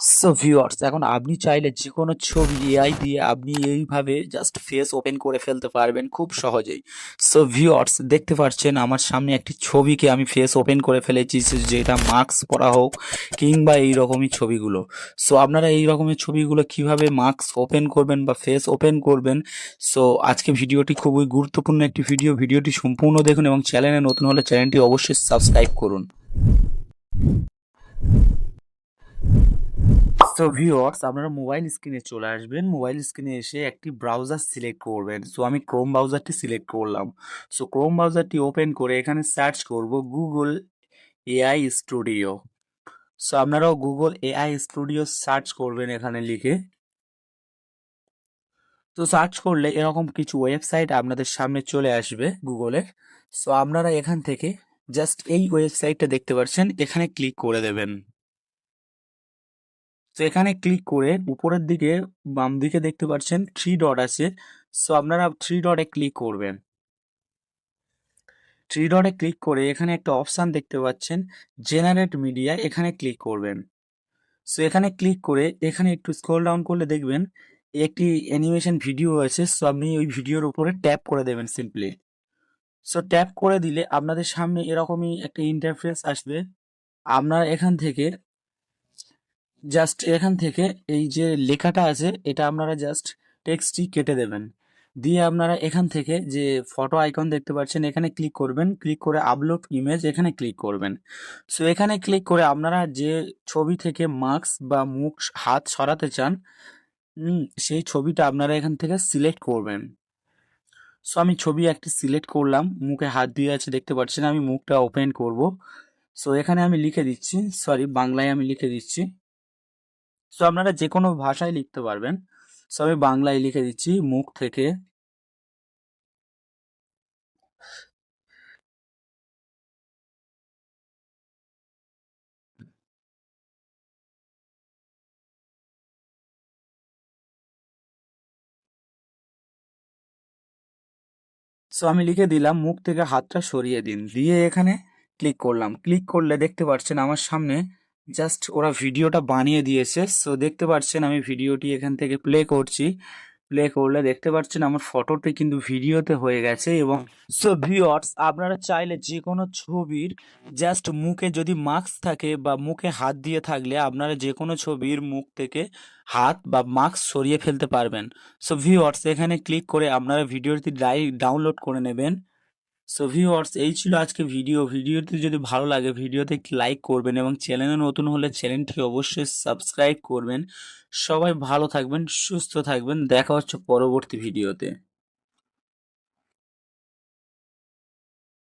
So viewers এখন আপনি চাইলে যে কোনো ছবি এআই দিয়ে আপনি এইভাবে জাস্ট ফেস ওপেন করে ফেলতে পারবেন খুব সহজেই। সো ভিউয়ার্স দেখতে পাচ্ছেন আমার সামনে একটি ছবিকে আমি ফেস ওপেন করে ফেলেছি, যেটা মাস্ক পরা হোক কিংবা এই রকমই ছবিগুলো। সো আপনারা এই রকমের ছবিগুলো কীভাবে মাস্ক ওপেন করবেন বা ফেস ওপেন করবেন? সো আজকে ভিডিওটি খুবই গুরুত্বপূর্ণ একটি ভিডিও ভিডিওটি সম্পূর্ণ দেখুন এবং চ্যানেলে নতুন হলে চ্যানেলটি অবশ্যই সাবস্ক্রাইব করুন। সো ভিউয়ার্স আপনারা মোবাইল স্ক্রিনে চলে আসবেন। মোবাইল স্ক্রিনে এসে একটি ব্রাউজার সিলেক্ট করবেন। সো আমি ক্রোম ব্রাউজারটি সিলেক্ট করলাম। সো ক্রোম ব্রাউজারটি ওপেন করে এখানে সার্চ করব গুগল এআই স্টুডিও সো আপনারাও গুগল এআই স্টুডিও সার্চ করবেন এখানে লিখে। তো সার্চ করলে এরকম কিছু ওয়েবসাইট আপনাদের সামনে চলে আসবে গুগলে সো আপনারা এখান থেকে জাস্ট এই ওয়েবসাইটটা দেখতে পাচ্ছেন। এখানে ক্লিক করে দেবেন। তো এখানে ক্লিক করে উপরের দিকে বাম দিকে দেখতে পাচ্ছেন থ্রি ডট আছে। সো আপনারা থ্রি ডটে ক্লিক করবেন। থ্রি ডটে ক্লিক করে এখানে একটা অপশান দেখতে পাচ্ছেন জেনারেট মিডিয়া এখানে ক্লিক করবেন। সো এখানে ক্লিক করে এখানে একটু স্ক্রল ডাউন করলে দেখবেন, একটি অ্যানিমেশন ভিডিও আছে। সো আপনি ওই ভিডিওর উপরে ট্যাপ করে দেবেন সিম্পলি সো ট্যাপ করে দিলে আপনাদের সামনে এরকমই একটা ইন্টারফেস আসবে। আপনারা এখান থেকে জাস্ট এখান থেকে এই যে লেখাটা আছে, এটা আপনারা জাস্ট টেক্সটটি কেটে দেবেন। দিয়ে আপনারা এখান থেকে যে ফটো আইকন দেখতে পাচ্ছেন, এখানে ক্লিক করবেন। ক্লিক করে আপলোড ইমেজ এখানে ক্লিক করবেন। সো এখানে ক্লিক করে আপনারা যে ছবি থেকে মাস্ক বা মুখ হাত সরাতে চান সেই ছবিটা আপনারা এখান থেকে সিলেক্ট করবেন। সো আমি ছবি একটি সিলেক্ট করলাম। মুখে হাত দিয়ে আছে, দেখতে পাচ্ছেন, আমি মুখটা ওপেন করব। সো এখানে আমি লিখে দিচ্ছি সরি বাংলায় আমি লিখে দিচ্ছি। সো আপনারা যে কোনো ভাষায় লিখতে পারবেন। সো আমি বাংলায় লিখে দিচ্ছি, মুখ থেকে। সো আমি লিখে দিলাম, মুখ থেকে হাতটা সরিয়ে দিন। দিয়ে এখানে ক্লিক করলাম। ক্লিক করলে দেখতে পাচ্ছেন আমার সামনে জাস্ট ওরা ভিডিওটা বানিয়ে দিয়েছে। সো দেখতে পাচ্ছেন আমি ভিডিওটি এখান থেকে প্লে করছি। প্লে করলে দেখতে পাচ্ছেন আমার ফটোটি কিন্তু ভিডিওতে হয়ে গেছে এবং সো ভিউয়ার্স আপনারা চাইলে যে কোনো ছবির জাস্ট মুখে যদি মাস্ক থাকে বা মুখে হাত দিয়ে থাকলে আপনারা যে কোনো ছবির মুখ থেকে হাত বা মাস্ক সরিয়ে ফেলতে পারবেন। সো ভিউয়ার্স এখানে ক্লিক করে আপনারা ভিডিওটি ডাই ডাউনলোড করে নেবেন। সো ভিউয়ার্স এই ছিল আজকে ভিডিও ভিডিওতে যদি ভালো লাগে ভিডিওতে একটি লাইক করবেন এবং চ্যানেলে নতুন হলে চ্যানেলটি অবশ্যই সাবস্ক্রাইব করবেন। সবাই ভালো থাকবেন, সুস্থ থাকবেন। দেখা হচ্ছে পরবর্তী ভিডিওতে